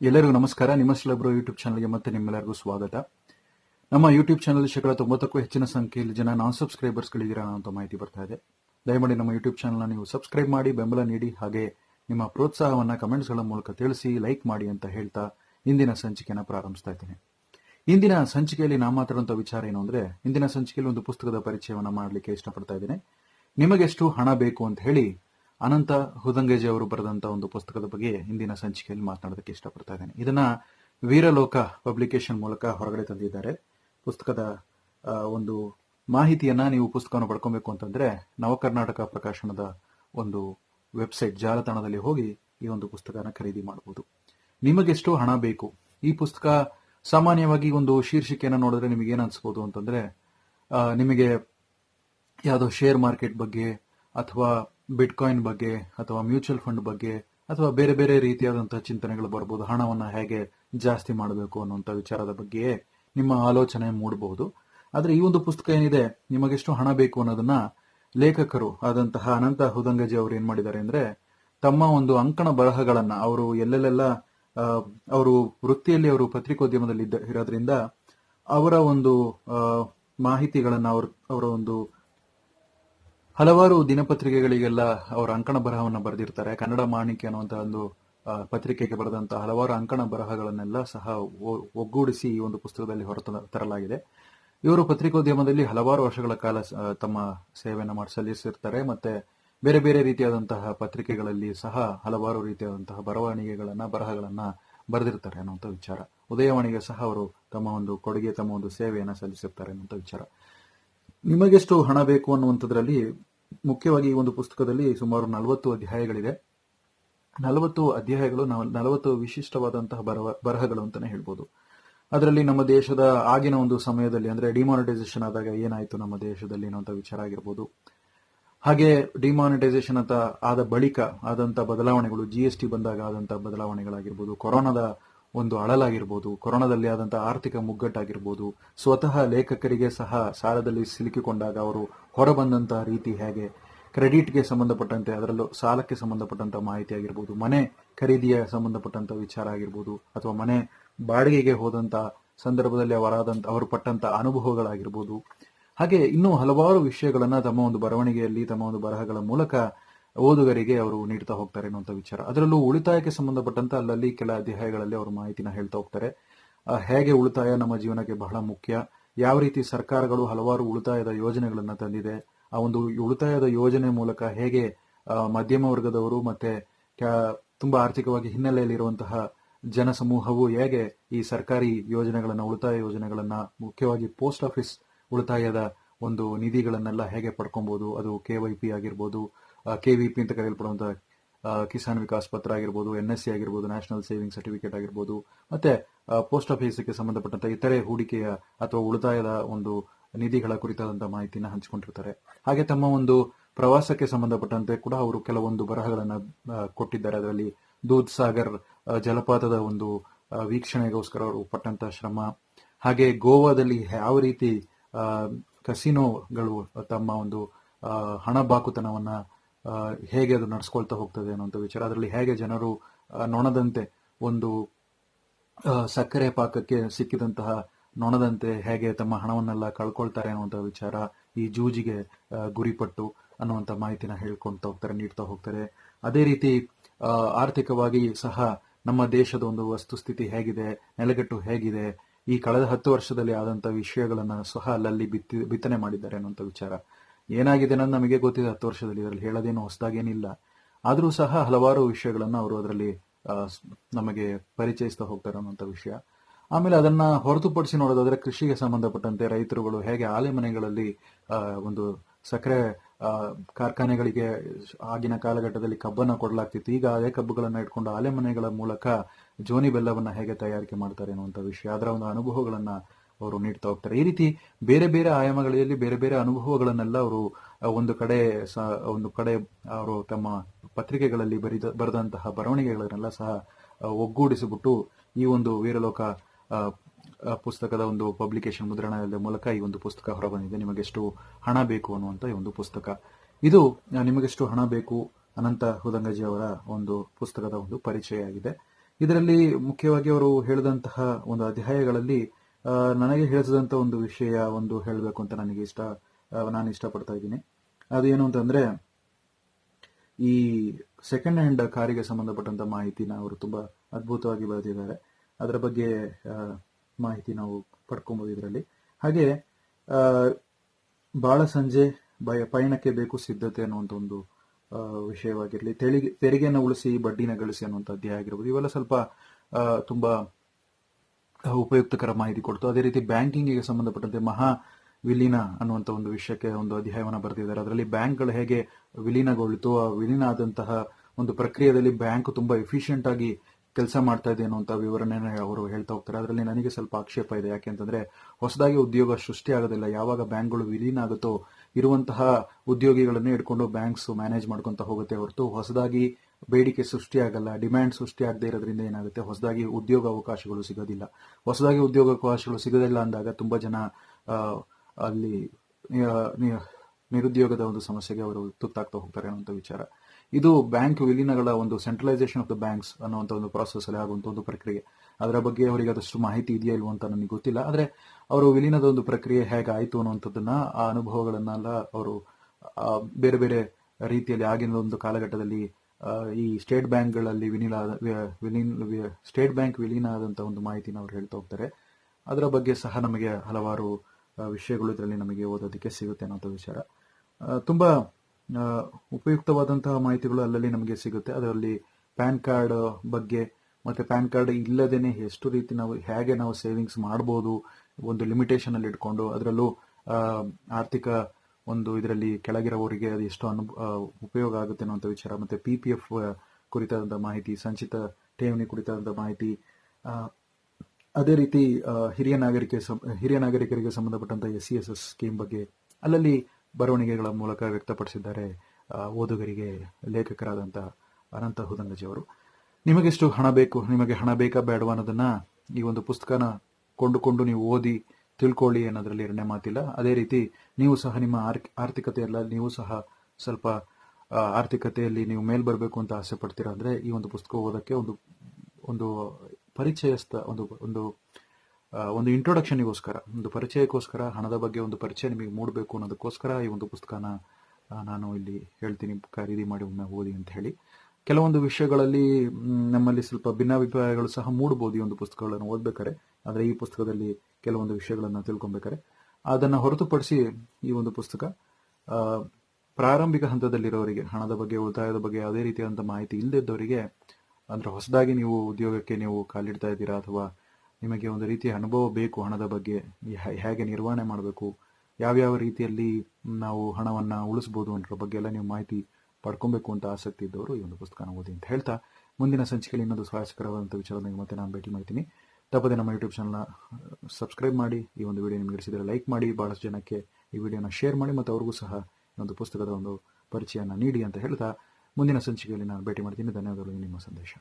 ಎಲ್ಲರಿಗೂ ನಮಸ್ಕಾರ. ನಿಮ್ಮ ಸ್ಲಬ್ರೋ ಯೂಟ್ಯೂಬ್ ಚಾನಲ್ಗೆ ಮತ್ತೆ ನಿಮ್ಮೆಲ್ಲರಿಗೂ ಸ್ವಾಗತ. ನಮ್ಮ ಯೂಟ್ಯೂಬ್ ಚಾನಲ್ ಶೇಕಡ ತೊಂಬತ್ತಕ್ಕೂ ಹೆಚ್ಚಿನ ಸಂಖ್ಯೆಯಲ್ಲಿ ಜನ ನಾನ್ ಸಬ್ಸ್ಕ್ರೈಬರ್ಸ್ಗಳಿದ್ದೀರಾ ಅಂತ ಮಾಹಿತಿ ಬರ್ತಾ ಇದೆ. ದಯಮಾಡಿ ನಮ್ಮ ಯೂಟ್ಯೂಬ್ ಚಾನಲ್ನ ನೀವು ಸಬ್ಸ್ಕ್ರೈಬ್ ಮಾಡಿ, ಬೆಂಬಲ ನೀಡಿ ಹಾಗೆ ನಿಮ್ಮ ಪ್ರೋತ್ಸಾಹವನ್ನು ಕಮೆಂಟ್ಸ್ಗಳ ಮೂಲಕ ತಿಳಿಸಿ ಲೈಕ್ ಮಾಡಿ ಅಂತ ಹೇಳ್ತಾ ಇಂದಿನ ಸಂಚಿಕೆಯನ್ನು ಪ್ರಾರಂಭಿಸ್ತಾ ಇದ್ದೇನೆ. ಇಂದಿನ ಸಂಚಿಕೆಯಲ್ಲಿ ನಾ ಮಾತಾಡುವಂಥ ವಿಚಾರ ಏನು ಅಂದರೆ, ಇಂದಿನ ಸಂಚಿಕೆಯಲ್ಲಿ ಒಂದು ಪುಸ್ತಕದ ಪರಿಚಯವನ್ನು ಮಾಡಲಿಕ್ಕೆ ಇಷ್ಟಪಡ್ತಾ ಇದ್ದೇನೆ. ನಿಮಗೆಷ್ಟು ಹಣ ಬೇಕು ಅಂತ ಹೇಳಿ ಅನಂತ ಹುದಂಗೇಜಿ ಅವರು ಬರೆದಂತ ಒಂದು ಪುಸ್ತಕದ ಬಗ್ಗೆ ಇಂದಿನ ಸಂಚಿಕೆಯಲ್ಲಿ ಮಾತನಾಡೋದಕ್ಕೆ ಇಷ್ಟಪಡ್ತಾ ಇದ್ದೇನೆ. ಇದನ್ನ ವೀರಲೋಕ ಪಬ್ಲಿಕೇಶನ್ ಮೂಲಕ ಹೊರಗಡೆ ತಂದಿದ್ದಾರೆ. ಪುಸ್ತಕದ ಒಂದು ಮಾಹಿತಿಯನ್ನ ನೀವು ಪುಸ್ತಕವನ್ನು ಪಡ್ಕೊಬೇಕು ಅಂತಂದ್ರೆ ನವಕರ್ನಾಟಕ ಪ್ರಕಾಶನದ ಒಂದು ವೆಬ್ಸೈಟ್ ಜಾಲತಾಣದಲ್ಲಿ ಹೋಗಿ ಈ ಒಂದು ಪುಸ್ತಕನ ಖರೀದಿ ಮಾಡಬಹುದು ನಿಮಗೆಷ್ಟು ಹಣ ಬೇಕು? ಈ ಪುಸ್ತಕ ಸಾಮಾನ್ಯವಾಗಿ ಒಂದು ಶೀರ್ಷಿಕೆಯನ್ನು ನೋಡಿದ್ರೆ ನಿಮಗೆ ಏನ್ ಅನ್ಸ್ಬೋದು ಅಂತಂದ್ರೆ ನಿಮಗೆ ಯಾವುದೋ ಶೇರ್ ಮಾರ್ಕೆಟ್ ಬಗ್ಗೆ ಅಥವಾ ಬಿಟ್ಕಾಯಿನ್ ಬಗ್ಗೆ ಅಥವಾ ಮ್ಯೂಚುವಲ್ ಫಂಡ್ ಬಗ್ಗೆ ಅಥವಾ ಬೇರೆ ಬೇರೆ ರೀತಿಯಾದಂತಹ ಚಿಂತನೆಗಳು ಬರ್ಬೋದು, ಹಣವನ್ನ ಹೇಗೆ ಜಾಸ್ತಿ ಮಾಡಬೇಕು ಅನ್ನುವಂಥ ವಿಚಾರದ ಬಗ್ಗೆಯೇ ನಿಮ್ಮ ಆಲೋಚನೆ ಮೂಡಬಹುದು ಆದ್ರೆ ಈ ಒಂದು ಪುಸ್ತಕ ಏನಿದೆ, ನಿಮಗೆಷ್ಟು ಹಣ ಬೇಕು ಅನ್ನೋದನ್ನ ಲೇಖಕರು ಆದಂತಹ ಅನಂತ ಹುದಂಗಜಿ ಅವರು ಏನ್ ಮಾಡಿದ್ದಾರೆ ಅಂದ್ರೆ, ತಮ್ಮ ಒಂದು ಅಂಕಣ ಬರಹಗಳನ್ನ ಅವರು ಎಲ್ಲೆಲ್ಲೆಲ್ಲ ಅವರು ವೃತ್ತಿಯಲ್ಲಿ ಅವರು ಪತ್ರಿಕೋದ್ಯಮದಲ್ಲಿ ಇದ್ದ ಇರೋದ್ರಿಂದ ಅವರ ಒಂದು ಮಾಹಿತಿಗಳನ್ನ ಅವ್ರ ಅವರ ಒಂದು ಹಲವಾರು ದಿನಪತ್ರಿಕೆಗಳಿಗೆಲ್ಲ ಅವರ ಅಂಕಣ ಬರಹವನ್ನು ಬರೆದಿರ್ತಾರೆ. ಕನ್ನಡ ಮಾಣಿಕ್ಯ ಅನ್ನುವಂತಹ ಒಂದು ಪತ್ರಿಕೆಗೆ ಬರೆದಂತಹ ಹಲವಾರು ಅಂಕಣ ಬರಹಗಳನ್ನೆಲ್ಲ ಸಹ ಒಗ್ಗೂಡಿಸಿ ಈ ಒಂದು ಪುಸ್ತಕದಲ್ಲಿ ಹೊರತ, ತರಲಾಗಿದೆ. ಇವರು ಪತ್ರಿಕೋದ್ಯಮದಲ್ಲಿ ಹಲವಾರು ವರ್ಷಗಳ ಕಾಲ ತಮ್ಮ ಸೇವೆಯನ್ನು ಮಾಡಿ, ಸಲ್ಲಿಸಿರ್ತಾರೆ. ಮತ್ತೆ ಬೇರೆ ಬೇರೆ ರೀತಿಯಾದಂತಹ ಪತ್ರಿಕೆಗಳಲ್ಲಿ ಸಹ ಹಲವಾರು ರೀತಿಯಾದಂತಹ ಬರವಣಿಗೆಗಳನ್ನ, ಬರಹಗಳನ್ನ ಬರೆದಿರ್ತಾರೆ ಅನ್ನುವಂಥ ವಿಚಾರ. ಉದಯವಾಣಿಗೆ ಸಹ ಅವರು ತಮ್ಮ ಒಂದು ಕೊಡುಗೆ, ತಮ್ಮ ಒಂದು ಸೇವೆಯನ್ನ ಸಲ್ಲಿಸಿರ್ತಾರೆ ಅನ್ನುವಂಥ ವಿಚಾರ. ನಿಮಗೆಷ್ಟು ಹಣ ಬೇಕು ಅನ್ನುವಂಥದ್ರಲ್ಲಿ ಮುಖ್ಯವಾಗಿ ಈ ಒಂದು ಪುಸ್ತಕದಲ್ಲಿ ಸುಮಾರು ನಲವತ್ತು ಅಧ್ಯಾಯಗಳಿದೆ ನಲವತ್ತು ಅಧ್ಯಾಯಗಳು ನಲವತ್ತು ವಿಶಿಷ್ಟವಾದಂತಹ ಬರಹ ಬರಹಗಳು ಅಂತಾನೆ ಹೇಳ್ಬೋದು. ಅದರಲ್ಲಿ ನಮ್ಮ ದೇಶದ ಆಗಿನ ಒಂದು ಸಮಯದಲ್ಲಿ, ಅಂದ್ರೆ ಡಿಮಾನಿಟೈಸೇಷನ್ ಆದಾಗ ಏನಾಯಿತು ನಮ್ಮ ದೇಶದಲ್ಲಿ ಅನ್ನುವಂಥ ವಿಚಾರ ಆಗಿರ್ಬೋದು. ಹಾಗೆ ಡಿಮಾನಿಟೈಸೇಷನ್ ಅಂತ ಆದ ಬಳಿಕ ಆದಂತ ಬದಲಾವಣೆಗಳು ಜಿ ಎಸ್ ಟಿ ಬಂದಾಗ ಆದಂತ ಬದಲಾವಣೆಗಳಾಗಿರ್ಬೋದು, ಕೊರೋನಾದ ಒಂದು ಅಳಲಾಗಿರ್ಬೋದು, ಕೊರೋನಾದಲ್ಲಿ ಆದಂತಹ ಆರ್ಥಿಕ ಮುಗ್ಗಟ್ಟಾಗಿರ್ಬೋದು, ಸ್ವತಃ ಲೇಖಕರಿಗೆ ಸಹ ಸಾಲದಲ್ಲಿ ಸಿಲುಕಿಕೊಂಡಾಗ ಅವರು ಹೊರಬಂದಂತಹ ರೀತಿ ಹೇಗೆ, ಕ್ರೆಡಿಟ್ಗೆ ಸಂಬಂಧಪಟ್ಟಂತೆ ಅದರಲ್ಲೂ ಸಾಲಕ್ಕೆ ಸಂಬಂಧಪಟ್ಟಂತಹ ಮಾಹಿತಿ ಆಗಿರ್ಬೋದು ಮನೆ ಖರೀದಿಯ ಸಂಬಂಧಪಟ್ಟಂತಹ ವಿಚಾರ ಆಗಿರ್ಬೋದು, ಅಥವಾ ಮನೆ ಬಾಡಿಗೆಗೆ ಹೋದಂತ ಸಂದರ್ಭದಲ್ಲಿ ಅವರಾದಂತ ಅವರು ಪಟ್ಟಂತ ಅನುಭವಗಳಾಗಿರ್ಬೋದು. ಹಾಗೆ ಇನ್ನೂ ಹಲವಾರು ವಿಷಯಗಳನ್ನ ತಮ್ಮ ಒಂದು ಬರವಣಿಗೆಯಲ್ಲಿ, ತಮ್ಮ ಒಂದು ಬರಹಗಳ ಮೂಲಕ ಓದುಗರಿಗೆ ಅವರು ನೀಡ್ತಾ ಹೋಗ್ತಾರೆ ಅನ್ನುವಂಥ ವಿಚಾರ. ಅದರಲ್ಲೂ ಉಳಿತಾಯಕ್ಕೆ ಸಂಬಂಧಪಟ್ಟಂತ ಅಲ್ಲಲ್ಲಿ ಕೆಲ ಅಧ್ಯಾಯಗಳಲ್ಲಿ ಅವರು ಮಾಹಿತಿನ ಹೇಳ್ತಾ ಹೋಗ್ತಾರೆ. ಹೇಗೆ ಉಳಿತಾಯ ನಮ್ಮ ಜೀವನಕ್ಕೆ ಬಹಳ ಮುಖ್ಯ. ಯಾವ ರೀತಿ ಸರ್ಕಾರಗಳು ಹಲವಾರು ಉಳಿತಾಯದ ಯೋಜನೆಗಳನ್ನ ತಂದಿದೆ. ಆ ಒಂದು ಉಳಿತಾಯದ ಯೋಜನೆ ಮೂಲಕ ಹೇಗೆ ಮಧ್ಯಮ ವರ್ಗದವರು ಮತ್ತೆ ತುಂಬಾ ಆರ್ಥಿಕವಾಗಿ ಹಿನ್ನೆಲೆಯಲ್ಲಿರುವಂತಹ ಜನಸಮೂಹವು ಹೇಗೆ ಈ ಸರ್ಕಾರಿ ಯೋಜನೆಗಳನ್ನ, ಉಳಿತಾಯ ಯೋಜನೆಗಳನ್ನ, ಮುಖ್ಯವಾಗಿ ಪೋಸ್ಟ್ ಆಫೀಸ್ ಉಳಿತಾಯದ ಒಂದು ನಿಧಿಗಳನ್ನೆಲ್ಲ ಹೇಗೆ ಪಡ್ಕೊಬಹುದು ಅದು ಕೆ ವೈ ಪಿ ಆಗಿರ್ಬೋದು ಕೆ ವಿ ಪಿ ಅಂತ ಕರೆಯಲ್ಪಡುವಂತಹ ಕಿಸಾನ್ ವಿಕಾಸ್ ಪತ್ರ ಆಗಿರ್ಬೋದು ಎನ್ ಎಸ್ ಸಿ ಆಗಿರ್ಬೋದು ನ್ಯಾಷನಲ್ ಸೇವಿಂಗ್ ಸರ್ಟಿಫಿಕೇಟ್ ಆಗಿರ್ಬೋದು, ಮತ್ತೆ ಪೋಸ್ಟ್ ಆಫೀಸ್ಗೆ ಸಂಬಂಧಪಟ್ಟಂತ ಇತರೆ ಹೂಡಿಕೆಯ ಅಥವಾ ಉಳಿತಾಯದ ಒಂದು ನಿಧಿಗಳ ಕುರಿತಾದಂತಹ ಮಾಹಿತಿನ ಹಂಚಿಕೊಂಡಿರ್ತಾರೆ. ಹಾಗೆ ತಮ್ಮ ಒಂದು ಪ್ರವಾಸಕ್ಕೆ ಸಂಬಂಧಪಟ್ಟಂತೆ ಕೂಡ ಅವರು ಕೆಲವೊಂದು ಬರಹಗಳನ್ನು ಕೊಟ್ಟಿದ್ದಾರೆ. ಅದರಲ್ಲಿ ದೂದ್ ಸಾಗರ್ ಜಲಪಾತದ ಒಂದು ವೀಕ್ಷಣೆಗೋಸ್ಕರ ಅವರು ಪಟ್ಟಂತ ಶ್ರಮ. ಹಾಗೆ ಗೋವಾದಲ್ಲಿ ಯಾವ ರೀತಿ ಕಸಿನೋಗಳು ತಮ್ಮ ಒಂದು ಹಣ ಬಾಕುತನವನ್ನ ಹೇಗೆ ಅದು ನಡ್ಸ್ಕೊಳ್ತಾ ಹೋಗ್ತದೆ ಅನ್ನೋಂಥ ವಿಚಾರ. ಅದರಲ್ಲಿ ಹೇಗೆ ಜನರು ನೊಣದಂತೆ ಒಂದು ಸಕ್ಕರೆ ಪಾಕಕ್ಕೆ ಸಿಕ್ಕಿದಂತಹ ನೊಣದಂತೆ ಹೇಗೆ ತಮ್ಮ ಹಣವನ್ನೆಲ್ಲ ಕಳ್ಕೊಳ್ತಾರೆ ಅನ್ನುವಂಥ ವಿಚಾರ ಈ ಜೂಜಿಗೆ ಗುರಿಪಟ್ಟು ಅನ್ನುವಂಥ ಮಾಹಿತಿನ ಹೇಳ್ಕೊಳ್ತಾ ಹೋಗ್ತಾರೆ, ನೀಡ್ತಾ ಹೋಗ್ತಾರೆ. ಅದೇ ರೀತಿ ಆರ್ಥಿಕವಾಗಿ ಸಹ ನಮ್ಮ ದೇಶದ ಒಂದು ವಸ್ತುಸ್ಥಿತಿ ಹೇಗಿದೆ, ನೆಲೆಗಟ್ಟು ಹೇಗಿದೆ, ಈ ಕಳೆದ ಹತ್ತು ವರ್ಷದಲ್ಲಿ ಆದಂತಹ ವಿಷಯಗಳನ್ನ ಸಹ ಅಲ್ಲಲ್ಲಿ ಬಿತ್ತಿ, ಬಿತ್ತನೆ ಮಾಡಿದ್ದಾರೆ ಅನ್ನುವಂಥ ವಿಚಾರ. ಏನಾಗಿದೆ ಅನ್ನೋದು ನಮಗೆ ಗೊತ್ತಿದೆ. ಹತ್ತು ವರ್ಷದಲ್ಲಿ ಇದರಲ್ಲಿ ಹೇಳೋದೇನು ಹೊಸದಾಗೇನಿಲ್ಲ ಆದರೂ ಸಹ ಹಲವಾರು ವಿಷಯಗಳನ್ನು ಅವರು ಅದರಲ್ಲಿ ನಮಗೆ ಪರಿಚಯಿಸ್ತಾ ಹೋಗ್ತಾರೆ ಅನ್ನುವಂಥ ವಿಷಯ. ಆಮೇಲೆ ಅದನ್ನ ಹೊರತುಪಡಿಸಿ ನೋಡೋದಾದ್ರೆ ಕೃಷಿಗೆ ಸಂಬಂಧಪಟ್ಟಂತೆ ರೈತರುಗಳು ಹೇಗೆ ಆಲೆ ಮನೆಗಳಲ್ಲಿ ಒಂದು ಸಕ್ಕರೆ ಕಾರ್ಖಾನೆಗಳಿಗೆ ಆಗಿನ ಕಾಲಘಟ್ಟದಲ್ಲಿ ಕಬ್ಬನ್ನ ಕೊಡಲಾಗ್ತಿತ್ತು. ಈಗ ಅದೇ ಕಬ್ಬುಗಳನ್ನ ಇಟ್ಕೊಂಡು ಆಲೆಮನೆಗಳ ಮೂಲಕ ಜೋನಿ ಬೆಲ್ಲವನ್ನ ಹೇಗೆ ತಯಾರಿಕೆ ಮಾಡ್ತಾರೆ ಅನ್ನುವಂಥ ವಿಷಯ. ಅದರ ಒಂದು ಅನುಭವಗಳನ್ನ ಅವರು ನೀಡ್ತಾ ಹೋಗ್ತಾರೆ. ಈ ರೀತಿ ಬೇರೆ ಬೇರೆ ಆಯಾಮಗಳಲ್ಲಿ ಬೇರೆ ಬೇರೆ ಅನುಭವಗಳನ್ನೆಲ್ಲ ಅವರು ಒಂದು ಕಡೆ ಒಂದು ಕಡೆ ಅವರು ತಮ್ಮ ಪತ್ರಿಕೆಗಳಲ್ಲಿ ಬರಿದ, ಬರೆದಂತಹ ಬರವಣಿಗೆಗಳನ್ನೆಲ್ಲ ಸಹ ಒಗ್ಗೂಡಿಸಿಬಿಟ್ಟು ಈ ಒಂದು ವೀರಲೋಕ ಪುಸ್ತಕದ ಒಂದು ಪಬ್ಲಿಕೇಶನ್ ಮುದ್ರಣದ ಮೂಲಕ ಈ ಒಂದು ಪುಸ್ತಕ ಹೊರಬಂದಿದೆ. ನಿಮಗೆಷ್ಟು ಹಣ ಬೇಕು ಅನ್ನುವಂತ ಈ ಒಂದು ಪುಸ್ತಕ. ಇದು ನಿಮಗೆಷ್ಟು ಹಣ ಬೇಕು ಅನಂತ ಹುದಂಗಜಿ ಅವರ ಒಂದು ಪುಸ್ತಕದ ಒಂದು ಪರಿಚಯ ಆಗಿದೆ. ಇದರಲ್ಲಿ ಮುಖ್ಯವಾಗಿ ಅವರು ಹೇಳಿದಂತಹ ಒಂದು ಅಧ್ಯಾಯಗಳಲ್ಲಿ ನನಗೆ ಹೇಳಿದಂತ ಒಂದು ವಿಷಯ, ಒಂದು ಹೇಳಬೇಕು ಅಂತ ನನಗೆ ಇಷ್ಟ ನಾನು ಇಷ್ಟಪಡ್ತಾ ಇದ್ದೀನಿ. ಏನು ಅಂತಂದ್ರೆ, ಈ ಸೆಕೆಂಡ್ ಹ್ಯಾಂಡ್ ಕಾರಿಗೆ ಸಂಬಂಧಪಟ್ಟಂತ ಮಾಹಿತಿನ ಅವರು ತುಂಬಾ ಅದ್ಭುತವಾಗಿ ಬರೆದಿದ್ದಾರೆ. ಅದರ ಬಗ್ಗೆ ಮಾಹಿತಿ ನಾವು ಪಡ್ಕೊಬಹುದು ಇದರಲ್ಲಿ. ಹಾಗೆ ಬಾಳ ಸಂಜೆ ಬಯ, ಪಯಣಕ್ಕೆ ಬೇಕು ಸಿದ್ಧತೆ ಅನ್ನುವಂಥ ಒಂದು ವಿಷಯವಾಗಿರಲಿ. ತೆರಿಗೆ ತೆರಿಗೆಯನ್ನು ಉಳಿಸಿ, ಬಡ್ಡಿನ ಗಳಿಸಿ ಅನ್ನುವಂಥ ಅಧ್ಯಾಯ ಆಗಿರ್ಬೋದು. ಇವೆಲ್ಲ ಸ್ವಲ್ಪ ತುಂಬಾ ಉಪಯುಕ್ತಕರ ಮಾಹಿತಿ ಕೊಡ್ತು. ಅದೇ ರೀತಿ ಬ್ಯಾಂಕಿಂಗಿಗೆ ಸಂಬಂಧಪಟ್ಟಂತೆ ಮಹಾ ವಿಲೀನ ಅನ್ನುವಂಥ ಒಂದು ವಿಷಯಕ್ಕೆ ಒಂದು ಅಧ್ಯಾಯವನ್ನು ಬರೆದಿದ್ದಾರೆ ಅದರಲ್ಲಿ ಬ್ಯಾಂಕ್ಗಳು ಹೇಗೆ ವಿಲೀನಗೊಳ್ತು, ಆ ವಿಲೀನ ಆದಂತಹ ಒಂದು ಪ್ರಕ್ರಿಯೆಯಲ್ಲಿ ಬ್ಯಾಂಕ್ ತುಂಬಾ ಎಫಿಷಿಯಂಟ್ ಆಗಿ ಕೆಲಸ ಮಾಡ್ತಾ ಇದೆ ಅನ್ನುವಂಥ ವಿವರಣೆ ಅವರು ಹೇಳ್ತಾ ಹೋಗ್ತಾರೆ. ಅದರಲ್ಲಿ ನನಗೆ ಸ್ವಲ್ಪ ಆಕ್ಷೇಪ ಇದೆ. ಯಾಕೆಂತಂದ್ರೆ ಹೊಸದಾಗಿ ಉದ್ಯೋಗ ಸೃಷ್ಟಿ ಆಗೋದಿಲ್ಲ. ಯಾವಾಗ ಬ್ಯಾಂಕ್ಗಳು ವಿಲೀನ ಆಗುತ್ತೋ ಇರುವಂತಹ ಉದ್ಯೋಗಿಗಳನ್ನೇ ಇಟ್ಕೊಂಡು ಬ್ಯಾಂಕ್ಸ್ ಮ್ಯಾನೇಜ್ ಮಾಡ್ಕೊಂತ ಹೋಗುತ್ತೆ ಹೊರತು ಹೊಸದಾಗಿ ಬೇಡಿಕೆ ಸೃಷ್ಟಿಯಾಗಲ್ಲ ಡಿಮ್ಯಾಂಡ್ ಸೃಷ್ಟಿ ಆಗದೆ ಇರೋದ್ರಿಂದ ಏನಾಗುತ್ತೆ? ಹೊಸದಾಗಿ ಉದ್ಯೋಗ ಅವಕಾಶಗಳು ಸಿಗೋದಿಲ್ಲ. ಹೊಸದಾಗಿ ಉದ್ಯೋಗ ಅವಕಾಶಗಳು ಸಿಗೋದಿಲ್ಲ ಅಂದಾಗ ತುಂಬ ಜನ ಅಲ್ಲಿ ನಿರುದ್ಯೋಗದ ಒಂದು ಸಮಸ್ಯೆಗೆ ಅವರು ತುತ್ತಾಗ್ತಾ ಹೋಗ್ತಾರೆ ಅನ್ನುವಂಥ ವಿಚಾರ. ಇದು ಬ್ಯಾಂಕ್ ವಿಲೀನಗಳ ಒಂದು ಸೆಂಟ್ರಲೈಸೇಷನ್ ಆಫ್ ದ ಬ್ಯಾಂಕ್ಸ್ ಅನ್ನುವಂಥ ಒಂದು ಪ್ರಾಸೆಸ್ ಅಲ್ಲಿ ಆಗುವಂಥ ಒಂದು ಪ್ರಕ್ರಿಯೆ. ಅದರ ಬಗ್ಗೆ ಅವರಿಗೆ ಅದಷ್ಟು ಮಾಹಿತಿ ಇದೆಯಾ ಇಲ್ವೋ ಅಂತ ನನಗೆ ಗೊತ್ತಿಲ್ಲ. ಆದ್ರೆ ಅವರು ವಿಲೀನದ ಒಂದು ಪ್ರಕ್ರಿಯೆ ಹೇಗಾಯ್ತು ಅನ್ನುವಂಥದ್ದನ್ನ, ಆ ಅನುಭವಗಳನ್ನೆಲ್ಲ ಅವರು ಬೇರೆ ಬೇರೆ ರೀತಿಯಲ್ಲಿ ಆಗಿನ ಒಂದು ಕಾಲಘಟ್ಟದಲ್ಲಿ ಈ ಸ್ಟೇಟ್ ಬ್ಯಾಂಕ್ಗಳಲ್ಲಿ ವಿಲೀನ ವಿಲೀನ ಸ್ಟೇಟ್ ಬ್ಯಾಂಕ್ ವಿಲೀನ ಆದಂಥ ಒಂದು ಮಾಹಿತಿನ ಅವ್ರು ಹೇಳ್ತಾ ಹೋಗ್ತಾರೆ. ಅದರ ಬಗ್ಗೆ ಸಹ ನಮಗೆ ಹಲವಾರು ವಿಷಯಗಳು ಇದರಲ್ಲಿ ನಮಗೆ ಓದೋದಕ್ಕೆ ಸಿಗುತ್ತೆ ಅನ್ನೋಂಥ ವಿಚಾರ. ತುಂಬಾ ಉಪಯುಕ್ತವಾದಂತಹ ಮಾಹಿತಿಗಳು ಅಲ್ಲಲ್ಲಿ ನಮಗೆ ಸಿಗುತ್ತೆ. ಅದರಲ್ಲಿ ಪ್ಯಾನ್ ಕಾರ್ಡ್ ಬಗ್ಗೆ ಮತ್ತೆ ಪ್ಯಾನ್ ಕಾರ್ಡ್ ಇಲ್ಲದೇನೆ ಎಷ್ಟು ರೀತಿ ನಾವು, ಹೇಗೆ ನಾವು ಸೇವಿಂಗ್ಸ್ ಮಾಡ್ಬೋದು, ಒಂದು ಲಿಮಿಟೇಷನ್ ಅಲ್ಲಿ ಇಟ್ಕೊಂಡು, ಅದರಲ್ಲೂ ಆರ್ಥಿಕ ಒಂದು ಇದರಲ್ಲಿ ಕೆಳಗಿರೋವರಿಗೆ ಅದು ಎಷ್ಟು ಅನು ಉಪಯೋಗ ಆಗುತ್ತೆ ಅನ್ನುವಂಥ ವಿಚಾರ. ಮತ್ತೆ ಪಿ ಪಿ ಎಫ್ ಕುರಿತಾದಂಥ ಮಾಹಿತಿ, ಸಂಚಿತ ಠೇವಣಿ ಕುರಿತಾದಂಥ ಮಾಹಿತಿ ಅದೇ ರೀತಿ ಹಿರಿಯ ನಾಗರಿಕ ಹಿರಿಯ ನಾಗರಿಕರಿಗೆ ಸಂಬಂಧಪಟ್ಟಂತ S C S S scheme ಬಗ್ಗೆ ಅಲ್ಲಲ್ಲಿ ಬರವಣಿಗೆಗಳ ಮೂಲಕ ವ್ಯಕ್ತಪಡಿಸಿದ್ದಾರೆ ಓದುಗರಿಗೆ ಲೇಖಕರಾದಂಥ ಅನಂತ ಹುದಂಗಜಿ ಅವರು. ನಿಮಗೆಷ್ಟು ಹಣ ಬೇಕು, ನಿಮಗೆ ಹಣ ಬೇಕಾ ಬೇಡವಾ ಅನ್ನೋದನ್ನ ಈ ಒಂದು ಪುಸ್ತಕನ ಕೊಂಡುಕೊಂಡು ನೀವು ಓದಿ ತಿಳ್ಕೊಳ್ಳಿ ಅನ್ನೋದ್ರಲ್ಲಿ ಎರಡನೇ ಮಾತಿಲ್ಲ. ಅದೇ ರೀತಿ ನೀವು ಸಹ ನಿಮ್ಮ ಆರ್ಥಿಕತೆ ಆರ್ಥಿಕತೆಯಲ್ಲ ನೀವು ಸಹ ಸ್ವಲ್ಪ ಆರ್ಥಿಕತೆಯಲ್ಲಿ ನೀವು ಮೇಲ್ ಬರಬೇಕು ಅಂತ ಆಸೆ ಪಡ್ತೀರಾ ಅಂದ್ರೆ ಈ ಒಂದು ಪುಸ್ತಕ ಓದಕ್ಕೆ ಒಂದು ಒಂದು ಪರಿಚಯಸ್ಥ, ಒಂದು ಒಂದು ಒಂದು ಇಂಟ್ರೊಡಕ್ಷನ್ಗೋಸ್ಕರ ಒಂದು ಪರಿಚಯಕ್ಕೋಸ್ಕರ, ಹಣದ ಬಗ್ಗೆ ಒಂದು ಪರಿಚಯ ನಿಮಗೆ ಮೂಡಬೇಕು ಅನ್ನೋದಕ್ಕೋಸ್ಕರ ಈ ಒಂದು ಪುಸ್ತಕನ ನಾನು ಇಲ್ಲಿ ಹೇಳ್ತೀನಿ ಖರೀದಿ ಮಾಡಿ ಓದಿ ಅಂತ ಹೇಳಿ. ಕೆಲವೊಂದು ವಿಷಯಗಳಲ್ಲಿ ನಮ್ಮಲ್ಲಿ ಸ್ವಲ್ಪ ಭಿನ್ನಾಭಿಪ್ರಾಯಗಳು ಸಹ ಮೂಡಬಹುದು ಈ ಒಂದು ಪುಸ್ತಕಗಳನ್ನು ಓದ್ಬೇಕಾರೆ ಆದರೆ ಈ ಪುಸ್ತಕದಲ್ಲಿ ಕೆಲವೊಂದು ವಿಷಯಗಳನ್ನು ತಿಳ್ಕೊಬೇಕಾರೆ ಅದನ್ನು ಹೊರತುಪಡಿಸಿ ಈ ಒಂದು ಪುಸ್ತಕ ಪ್ರಾರಂಭಿಕ ಹಂತದಲ್ಲಿರೋರಿಗೆ, ಹಣದ ಬಗ್ಗೆ, ಉಳಿತಾಯದ ಬಗ್ಗೆ ಯಾವುದೇ ರೀತಿಯಾದಂಥ ಮಾಹಿತಿ ಇಲ್ಲದಿದ್ದವರಿಗೆ ಅಂದ್ರೆ ಹೊಸದಾಗಿ ನೀವು ಉದ್ಯೋಗಕ್ಕೆ ನೀವು ಕಾಲಿಡ್ತಾ ಇದ್ದೀರಾ ಅಥವಾ ನಿಮಗೆ ಒಂದು ರೀತಿಯ ಅನುಭವ ಬೇಕು ಹಣದ ಬಗ್ಗೆ ಹೇಗೆ ನಿರ್ವಹಣೆ ಮಾಡಬೇಕು, ಯಾವ್ಯಾವ ರೀತಿಯಲ್ಲಿ ನಾವು ಹಣವನ್ನು ಉಳಿಸ್ಬೋದು ಅನ್ನೋ ಬಗ್ಗೆ ಎಲ್ಲ ನೀವು ಮಾಹಿತಿ ಪಡ್ಕೊಬೇಕು ಅಂತ ಆಸಕ್ತಿ ಇದ್ದವರು ಈ ಒಂದು ಪುಸ್ತಕನ ಓದಿ ಅಂತ ಹೇಳ್ತಾ, ಮುಂದಿನ ಸಂಚಿಕೆಯಲ್ಲಿ ಇನ್ನೊಂದು ಸ್ವಾರಸ್ಯಕರವಾದಂಥ ವಿಚಾರದೊಂದಿಗೆ ಮತ್ತೆ ನಾನು ಭೇಟಿ ಮಾಡ್ತೀನಿ. ತಪ್ಪದೆ ನಮ್ಮ ಯೂಟ್ಯೂಬ್ ಚಾನಲ್ನ ಸಬ್ಸ್ಕ್ರೈಬ್ ಮಾಡಿ, ಈ ಒಂದು ವಿಡಿಯೋ ನಿಮಗೆ ಇಡಿಸಿದರೆ ಲೈಕ್ ಮಾಡಿ, ಬಹಳಷ್ಟು ಜನಕ್ಕೆ ಈ ವಿಡಿಯೋನ ಶೇರ್ ಮಾಡಿ ಮತ್ತು ಅವ್ರಿಗೂ ಸಹ ಈ ಒಂದು ಪುಸ್ತಕದ ಒಂದು ಪರಿಚಯನ ನೀಡಿ ಅಂತ ಹೇಳ್ತಾ, ಮುಂದಿನ ಸಂಚಿಕೆಯಲ್ಲಿ ನಾನು ಭೇಟಿ ಮಾಡ್ತೀನಿ. ಧನ್ಯವಾದಗಳು, ನಿಮ್ಮ ಸಂದೇಶ.